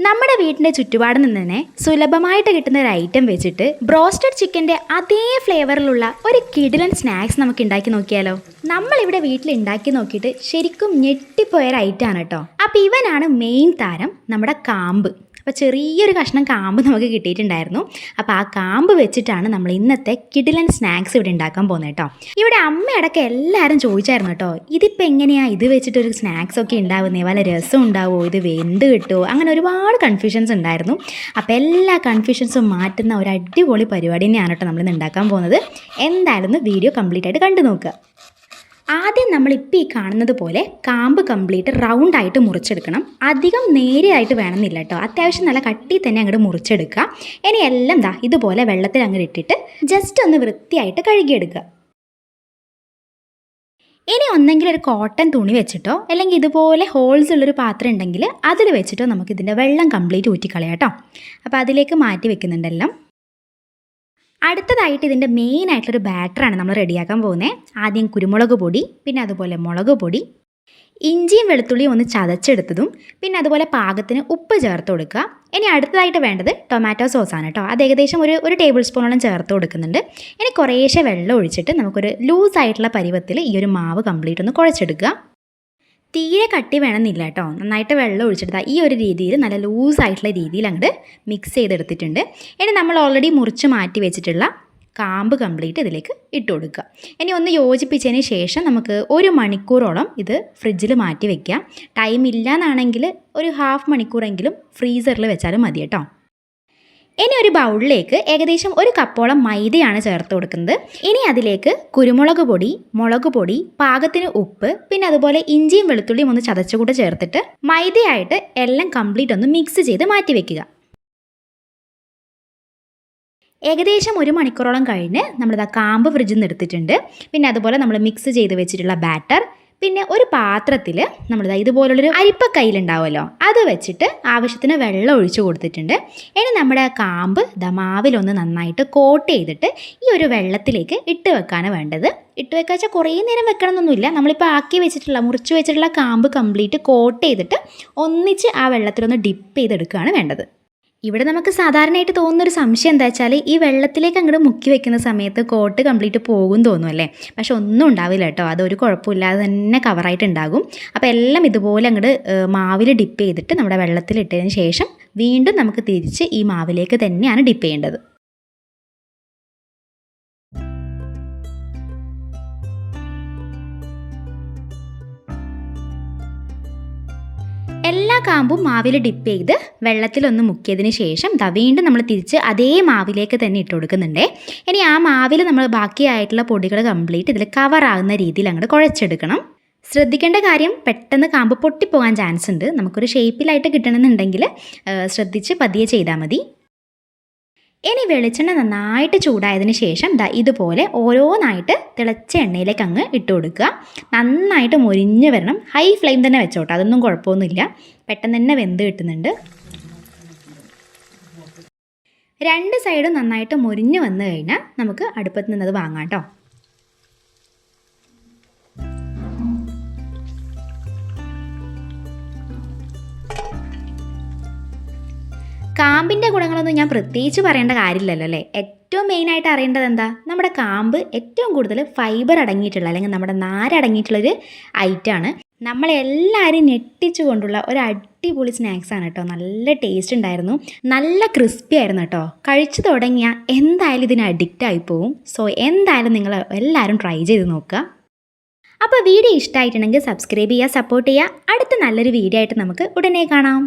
നമ്മുടെ വീടിന്റെ ചുറ്റുപാട് നിന്ന് തന്നെ സുലഭമായിട്ട് കിട്ടുന്ന ഒരു ഐറ്റം വെച്ചിട്ട് ബ്രോസ്റ്റഡ് ചിക്കന്റെ അതേ ഫ്ലേവറിലുള്ള ഒരു കിടിലൻ സ്നാക്സ് നമുക്ക് ഉണ്ടാക്കി നോക്കിയാലോ? നമ്മളിവിടെ വീട്ടിൽ ഉണ്ടാക്കി നോക്കിയിട്ട് ശരിക്കും ഞെട്ടിപ്പോയൊരു ഐറ്റമാണ് കേട്ടോ അപ്പോൾ ഇവനാണ് മെയിൻ താരം നമ്മുടെ കാമ്പ്. അപ്പോൾ ചെറിയൊരു കഷ്ണം കാമ്പ് നമുക്ക് കിട്ടിയിട്ടുണ്ടായിരുന്നു. അപ്പോൾ ആ കാമ്പ് വെച്ചിട്ടാണ് നമ്മൾ ഇന്നത്തെ കിഡിലൻ സ്നാക്സ് ഇവിടെ ഉണ്ടാക്കാൻ പോകുന്നത് കേട്ടോ. ഇവിടെ അമ്മയടക്കം എല്ലാവരും ചോദിച്ചായിരുന്നു കേട്ടോ ഇതിപ്പോൾ എങ്ങനെയാണ് ഇത് വെച്ചിട്ടൊരു സ്നാക്സ് ഒക്കെ ഉണ്ടാവുന്നത് വല്ല രസം ഉണ്ടാവുമോ ഇത് വെന്ത് കിട്ടുമോ അങ്ങനെ ഒരുപാട് കൺഫ്യൂഷൻസ് ഉണ്ടായിരുന്നു. അപ്പോൾ എല്ലാ കൺഫ്യൂഷൻസും മാറ്റുന്ന ഒരു അടിപൊളി പരിപാടി തന്നെയാണ് കേട്ടോ നമ്മളിന്ന് ഉണ്ടാക്കാൻ പോകുന്നത്. എന്തായാലും വീഡിയോ കംപ്ലീറ്റ് ആയിട്ട് കണ്ടു നോക്കുക ആദ്യം നമ്മൾ ഇപ്പോൾ ഈ കാണുന്നത് പോലെ കാമ്പ് കംപ്ലീറ്റ് റൗണ്ട് ആയിട്ട് മുറിച്ചെടുക്കണം. അധികം നേരെയായിട്ട് വേണമെന്നില്ല കേട്ടോ അത്യാവശ്യം നല്ല കട്ടി തന്നെ അങ്ങോട്ട് മുറിച്ചെടുക്കുക. ഇനി എല്ലാം ദാ ഇതുപോലെ വെള്ളത്തിൽ അങ്ങോട്ട് ഇട്ടിട്ട് ജസ്റ്റ് ഒന്ന് വൃത്തിയായിട്ട് കഴുകിയെടുക്കുക. ഇനി ഒന്നെങ്കിൽ ഒരു കോട്ടൺ തുണി വെച്ചിട്ടോ അല്ലെങ്കിൽ ഇതുപോലെ ഹോൾസ് ഉള്ളൊരു പാത്രം ഉണ്ടെങ്കിൽ അതിൽ വെച്ചിട്ടോ നമുക്കിതിന്റെ വെള്ളം കംപ്ലീറ്റ് ഊറ്റിക്കളയാം കേട്ടോ അപ്പോൾ അതിലേക്ക് മാറ്റി വെക്കുന്നുണ്ടെല്ലാം അടുത്തതായിട്ട് ഇതിന്റെ മെയിൻ ആയിട്ടുള്ളൊരു ബാറ്ററാണ് നമ്മൾ റെഡിയാക്കാൻ പോകുന്നത് ആദ്യം കുരുമുളക് പൊടി പിന്നെ അതുപോലെ മുളക് പൊടി ഇഞ്ചിയും വെളുത്തുള്ളിയും ഒന്ന് ചതച്ചെടുത്തതും പിന്നെ അതുപോലെ പാകത്തിന് ഉപ്പ് ചേർത്ത് കൊടുക്കുക. ഇനി അടുത്തതായിട്ട് വേണ്ടത് ടൊമാറ്റോ സോസാണ് കേട്ടോ. അത് ഏകദേശം ഒരു ഒരു ടേബിൾ സ്പൂണോളം ചേർത്ത് കൊടുക്കുന്നുണ്ട്. ഇനി കുറേശ്ശെ വെള്ളം ഒഴിച്ചിട്ട് നമുക്കൊരു ലൂസായിട്ടുള്ള പരുവത്തിൽ ഈ ഒരു മാവ് കംപ്ലീറ്റ് ഒന്ന് കുഴച്ചെടുക്കുക. തീരെ കട്ടി വേണമെന്നില്ല കേട്ടോ. നന്നായിട്ട് വെള്ളം ഒഴിച്ചെടുത്താൽ ഈ ഒരു രീതിയിൽ നല്ല ലൂസായിട്ടുള്ള രീതിയിൽ അങ്ങോട്ട് മിക്സ് ചെയ്തെടുത്തിട്ടുണ്ട്. ഇനി നമ്മൾ ഓൾറെഡി മുറിച്ച് മാറ്റി വെച്ചിട്ടുള്ള കാമ്പ് കംപ്ലീറ്റ് ഇതിലേക്ക് ഇട്ട് കൊടുക്കുക. ഇനി ഒന്ന് യോജിപ്പിച്ചതിന് ശേഷം നമുക്ക് ഒരു മണിക്കൂറോളം ഇത് ഫ്രിഡ്ജിൽ മാറ്റി വെക്കുക ടൈം ഇല്ലയെന്നാണെങ്കിൽ ഒരു ഹാഫ് മണിക്കൂറെങ്കിലും ഫ്രീസറിൽ വെച്ചാലും മതി കേട്ടോ. ഇനി ഒരു ബൗളിലേക്ക് ഏകദേശം ഒരു കപ്പോളം മൈദയാണ് ചേർത്ത് കൊടുക്കുന്നത്. ഇനി അതിലേക്ക് കുരുമുളക് പൊടി മുളക് പൊടി പാകത്തിന് ഉപ്പ് പിന്നെ അതുപോലെ ഇഞ്ചിയും വെളുത്തുള്ളിയും ഒന്ന് ചതച്ചുകൂടെ ചേർത്തിട്ട് മൈദയായിട്ട് എല്ലാം കംപ്ലീറ്റ് ഒന്ന് മിക്സ് ചെയ്ത് മാറ്റി വെക്കുക. ഏകദേശം ഒരു മണിക്കൂറോളം കഴിഞ്ഞ് നമ്മളിതാ കാമ്പ് ഫ്രിഡ്ജിൽ നിന്ന് എടുത്തിട്ടുണ്ട്. പിന്നെ അതുപോലെ നമ്മൾ മിക്സ് ചെയ്ത് വെച്ചിട്ടുള്ള ബാറ്റർ പിന്നെ ഒരു പാത്രത്തിൽ നമ്മളിതാ ഇതുപോലുള്ളൊരു അരിപ്പ കയ്യിലുണ്ടാവുമല്ലോ അത് വെച്ചിട്ട് ആവശ്യത്തിന് വെള്ളം ഒഴിച്ചു കൊടുത്തിട്ടുണ്ട്. ഇനി നമ്മുടെ കാമ്പ് ദമാവിലൊന്ന് നന്നായിട്ട് കോട്ട് ചെയ്തിട്ട് ഈ ഒരു വെള്ളത്തിലേക്ക് ഇട്ട് വെക്കാനാണ് വേണ്ടത്. ഇട്ട് വെക്കുക വെച്ചാൽ കുറേ നേരം വെക്കണമെന്നൊന്നുമില്ല നമ്മളിപ്പോൾ ആക്കി വെച്ചിട്ടുള്ള മുറിച്ച് വെച്ചിട്ടുള്ള കാമ്പ് കംപ്ലീറ്റ് കോട്ട് ചെയ്തിട്ട് ഒന്നിച്ച് ആ വെള്ളത്തിലൊന്ന് ഡിപ്പ് ചെയ്തെടുക്കുകയാണ് വേണ്ടത്. ഇവിടെ നമുക്ക് സാധാരണയായിട്ട് തോന്നുന്നൊരു സംശയം എന്താ വെച്ചാൽ ഈ വെള്ളത്തിലേക്ക് അങ്ങോട്ട് മുക്കി വെക്കുന്ന സമയത്ത് കോട്ട് കംപ്ലീറ്റ് പോകും തോന്നും അല്ലേ? പക്ഷെ ഒന്നും ഉണ്ടാവില്ല കേട്ടോ. അതൊരു കുഴപ്പമില്ലാതെ തന്നെ കവറായിട്ടുണ്ടാകും അപ്പോൾ എല്ലാം ഇതുപോലെ അങ്ങോട്ട് മാവിൽ ഡിപ്പ് ചെയ്തിട്ട് നമ്മുടെ വെള്ളത്തിലിട്ടതിന് ശേഷം വീണ്ടും നമുക്ക് തിരിച്ച് ഈ മാവിലേക്ക് തന്നെയാണ് ഡിപ്പ് ചെയ്യേണ്ടത്. എല്ലാ കാമ്പും മാവിൽ ഡിപ്പ് ചെയ്ത് വെള്ളത്തിലൊന്ന് മുക്കിയതിന് ശേഷം ദാ വീണ്ടും നമ്മൾ തിരിച്ച് അതേ മാവിലേക്ക് തന്നെ ഇട്ട് കൊടുക്കുന്നുണ്ട്. ഇനി ആ മാവിൽ നമ്മൾ ബാക്കിയായിട്ടുള്ള പൊടികൾ കംപ്ലീറ്റ് ഇതിൽ കവറാകുന്ന രീതിയിൽ അങ്ങോട്ട് കുഴച്ചെടുക്കണം. ശ്രദ്ധിക്കേണ്ട കാര്യം പെട്ടെന്ന് കാമ്പ് പൊട്ടിപ്പോകാൻ ചാൻസ് ഉണ്ട്. നമുക്കൊരു ഷേപ്പിലായിട്ട് കിട്ടണമെന്നുണ്ടെങ്കിൽ ശ്രദ്ധിച്ച് പതിയെ ചെയ്താൽ മതി. ഇനി വെളിച്ചെണ്ണ നന്നായിട്ട് ചൂടായതിന് ശേഷം ദാ ഇതുപോലെ ഓരോന്നായിട്ട് തിളച്ച എണ്ണയിലേക്ക് അങ്ങ് ഇട്ട് കൊടുക്കുക. നന്നായിട്ട് മുരിഞ്ഞ് വരണം. ഹൈ ഫ്ലെയിം തന്നെ വെച്ചോട്ടെ അതൊന്നും കുഴപ്പമൊന്നുമില്ല. പെട്ടെന്ന് തന്നെ വെന്ത് കിട്ടുന്നുണ്ട്. രണ്ട് സൈഡും നന്നായിട്ട് മുരിഞ്ഞ് വന്നു കഴിഞ്ഞാൽ നമുക്ക് അടുപ്പത്ത് നിന്നത് വാങ്ങാം കേട്ടോ. കാമ്പിന്റെ ഗുണങ്ങളൊന്നും ഞാൻ പ്രത്യേകിച്ച് പറയേണ്ട കാര്യമില്ലല്ലോ അല്ലേ? ഏറ്റവും മെയിനായിട്ട് അറിയേണ്ടത് എന്താ? നമ്മുടെ കാമ്പ് ഏറ്റവും കൂടുതൽ ഫൈബർ അടങ്ങിയിട്ടുള്ള അല്ലെങ്കിൽ നമ്മുടെ നാരടങ്ങിയിട്ടുള്ളൊരു ഐറ്റമാണ് നമ്മളെല്ലാവരും ഞെട്ടിച്ചു കൊണ്ടുള്ള ഒരു അടിപൊളി സ്നാക്സ് ആണ് കേട്ടോ. നല്ല ടേസ്റ്റ് ഉണ്ടായിരുന്നു. നല്ല ക്രിസ്പി ആയിരുന്നു കേട്ടോ. കഴിച്ചു തുടങ്ങിയാൽ എന്തായാലും ഇതിന് അഡിക്റ്റ് ആയി പോവും. സോ എന്തായാലും നിങ്ങൾ എല്ലാവരും ട്രൈ ചെയ്ത് നോക്കുക. അപ്പോൾ വീഡിയോ ഇഷ്ടമായിട്ടുണ്ടെങ്കിൽ സബ്സ്ക്രൈബ് ചെയ്യുക സപ്പോർട്ട് ചെയ്യുക. അടുത്ത നല്ലൊരു വീഡിയോ ആയിട്ട് നമുക്ക് ഉടനെ കാണാം.